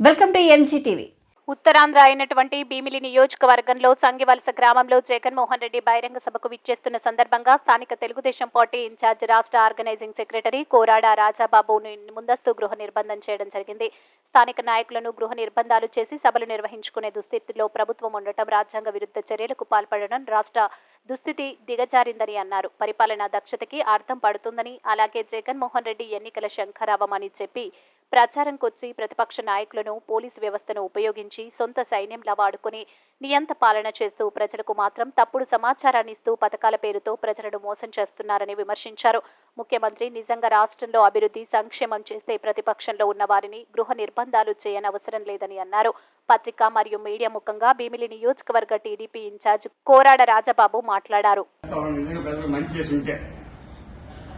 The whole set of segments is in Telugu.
Welcome to MG TV Uttarandhra అయినటువంటి భీమిలి నియోజకవర్గంలో సంగివలస గ్రామంలో జగన్మోహన్ రెడ్డి బహిరంగ సభకు విచ్చేస్తున్న సందర్భంగా స్థానిక తెలుగుదేశం పార్టీ ఇన్ఛార్జ్ రాష్ట్ర ఆర్గనైజింగ్ సెక్రటరీ కోరాడ రాజాబాబును ముందస్తు గృహ నిర్బంధం చేయడం జరిగింది. స్థానిక నాయకులను గృహ నిర్బంధాలు చేసి సభలు నిర్వహించుకునే దుస్థితిలో ప్రభుత్వం ఉండటం రాజ్యాంగ విరుద్ధ చర్యలకు పాల్పడడం రాష్ట్ర దుస్థితి దిగజారిందని అన్నారు. పరిపాలనా దక్షతకి అర్థం పడుతుందని అలాగే జగన్మోహన్ రెడ్డి ఎన్నికల శంఖరావమని చెప్పి ప్రచారంకొచ్చి ప్రతిపక్ష నాయకులను పోలీసు వ్యవస్థను ఉపయోగించి సొంత సైన్యంలా వాడుకొని నియంత పాలన చేస్తూ ప్రజలకు మాత్రం తప్పుడు సమాచారాన్ని ఇస్తూ పథకాల పేరుతో ప్రజలను మోసం చేస్తున్నారని విమర్శించారు. ముఖ్యమంత్రి నిజంగా రాష్ట్రంలో అభివృద్ధి సంక్షేమం చేస్తే ప్రతిపక్షంలో ఉన్న వారిని గృహ నిర్బంధాలు చేయనవసరం లేదని అన్నారు. పత్రిక మరియు మీడియా ముఖంగా భీమిలి నియోజకవర్గ టీడీపీ ఇన్ఛార్జ్ కోరాడ రాజబాబు మాట్లాడారు చేస్తావు నిజంగా ప్రజలకు మంచి చేసి ఉంటే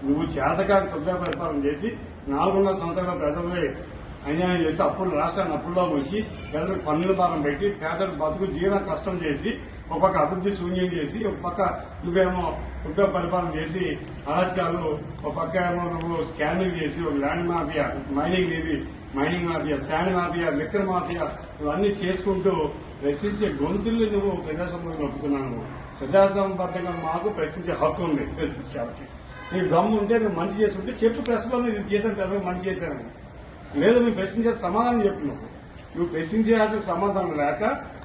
నువ్వు చేతకాని తొమ్మిది పరిపాలన చేసి నాలుగున్నర సంవత్సరాల ప్రజలపై అన్యాయం చేసి అప్పులు రాష్ట్రాన్ని అప్పుల్లో వచ్చి ప్రజలకు పన్నుల భారం పెట్టి పేదలకు బతుకు జీవన కష్టం చేసి ఒక పక్క అభివృద్ధి శూన్యం చేసి ఒక పక్క నువ్వేమో ఉద్యోగ పరిపాలన చేసి అరాచకాలు ఒక పక్క ఏమో నువ్వు స్కానింగ్ చేసి ఒక ల్యాండ్ మాఫియా మైనింగ్ ఇది mining mafia sand mafia liquor mafia ఇవన్నీ చేసుకుంటూ ప్రశ్నించే గొంతుల్ని నువ్వు ప్రజాస్వామ్యం నొప్పుతున్నాను ప్రజాస్వామ్యబద్ధంగా మాకు ప్రశ్నించే హక్కు ఉంది. ప్రతిపక్షాలకి నీకు దమ్ము ఉంటే నువ్వు మంచి ఉంటే చెప్పు ప్రెస్లో ఇది చేశాను ప్రజలకు మంచి చేశానని. లేదు నువ్వు ప్రశ్నించే సమాధానం చెప్పినప్పుడు నువ్వు నువ్వు ప్రశ్నించేయాల్సిన సమాధానం లేక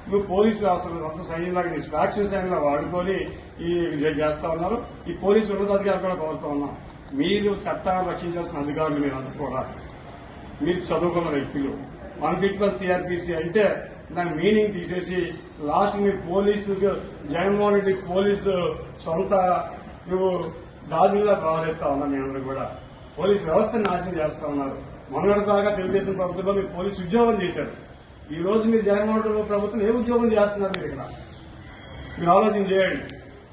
నువ్వు పోలీసు వ్యవస్థను అంత సైన్యంలాగా నీ ఫ్రాక్షన్ సైన్యంలా వాడుకొని ఈ చేస్తా ఉన్నారు. ఈ పోలీసు ఉన్నతాధికారులు కూడా కోరుతా ఉన్నాం. మీరు చట్టాన్ని రక్షించాల్సిన అధికారులు మీరు కూడా. మీరు చదువుకున్న వ్యక్తులు. వన్ ఫిఫ్టీ వన్ సిఆర్పిసి అంటే దాని మీనింగ్ తీసేసి లాస్ట్ మీరు పోలీసు జగన్మోహన్ రెడ్డి పోలీసు సొంత నువ్వు దాదులుగా వ్యవహరిస్తా ఉన్నా మీ అందరూ కూడా. పోలీసు వ్యవస్థను నాశనం చేస్తా ఉన్నారు. మొన్నటిదాకా తెలుగుదేశం ప్రభుత్వంలో మీరు పోలీసు ఉద్యోగం చేశారు. ఈ రోజు మీరు జగన్మోహన్ ప్రభుత్వం ఏ ఉద్యోగం చేస్తున్నారు మీరు ఇక్కడ? మీరు ఆలోచన చేయండి.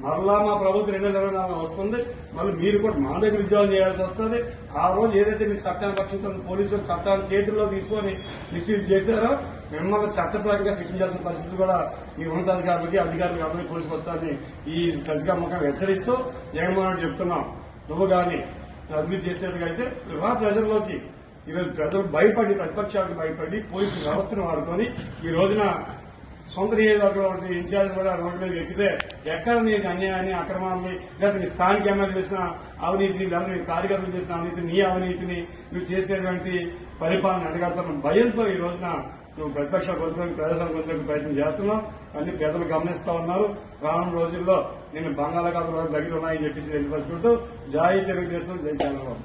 మరలా మా ప్రభుత్వం రెండు వేల ఇరవై నాలుగు వస్తుంది. మళ్ళీ మీరు కూడా మా దగ్గర ఉద్యోగం చేయాల్సి వస్తుంది. ఆ రోజు ఏదైతే మీరు చట్టాన్ని రక్షించాలని పోలీసులు చట్టాన్ని చేతుల్లో తీసుకొని మిస్యూజ్ చేశారో మిమ్మల్ని చట్టపరంగా శిక్షించాల్సిన పరిస్థితి కూడా మీ ఉన్నతాధికారులకి అధికారులకు అందరికీ పోలీసు వస్తారని ఈ ప్రతికాముఖంగా హెచ్చరిస్తూ జగన్మోహన్ చెప్తున్నాం. నువ్వు కానీ అభివృద్ధి చేసేట్టుగా అయితే రా ప్రజల్లోకి ఈరోజు ప్రజలు భయపడి ప్రతిపక్షాలకు భయపడి పోలీసు వ్యవస్థను వాడుకొని ఈ రోజున సొంత నియోజకవర్గంలో ఇన్ఛార్జ్ కూడా రోడ్డు మీద ఎక్కితే ఎక్కడ నీకు అన్యాయాన్ని అక్రమాన్ని లేదా నీ స్థానిక ఎమ్మెల్యే చేసిన అవినీతిని లేదా నీ కార్యకర్తలు చేసిన అవినీతి నీ అవినీతిని నువ్వు చేసేటువంటి పరిపాలన అడగలుగుతున్న భయంతో ఈ రోజున నువ్వు ప్రతిపక్ష కొనుక్కొని ప్రజాస్వామ్య కొనుక్కొని ప్రయత్నం చేస్తున్నావు. అన్ని పేదలు గమనిస్తా ఉన్నారు. రానున్న రోజుల్లో నేను బంగాళాఖాతం దగ్గర ఉన్నాయని చెప్పేసి తెలియపరుచుకుంటూ జాయి తెలుగుదేశం జై చంద్రబాబు.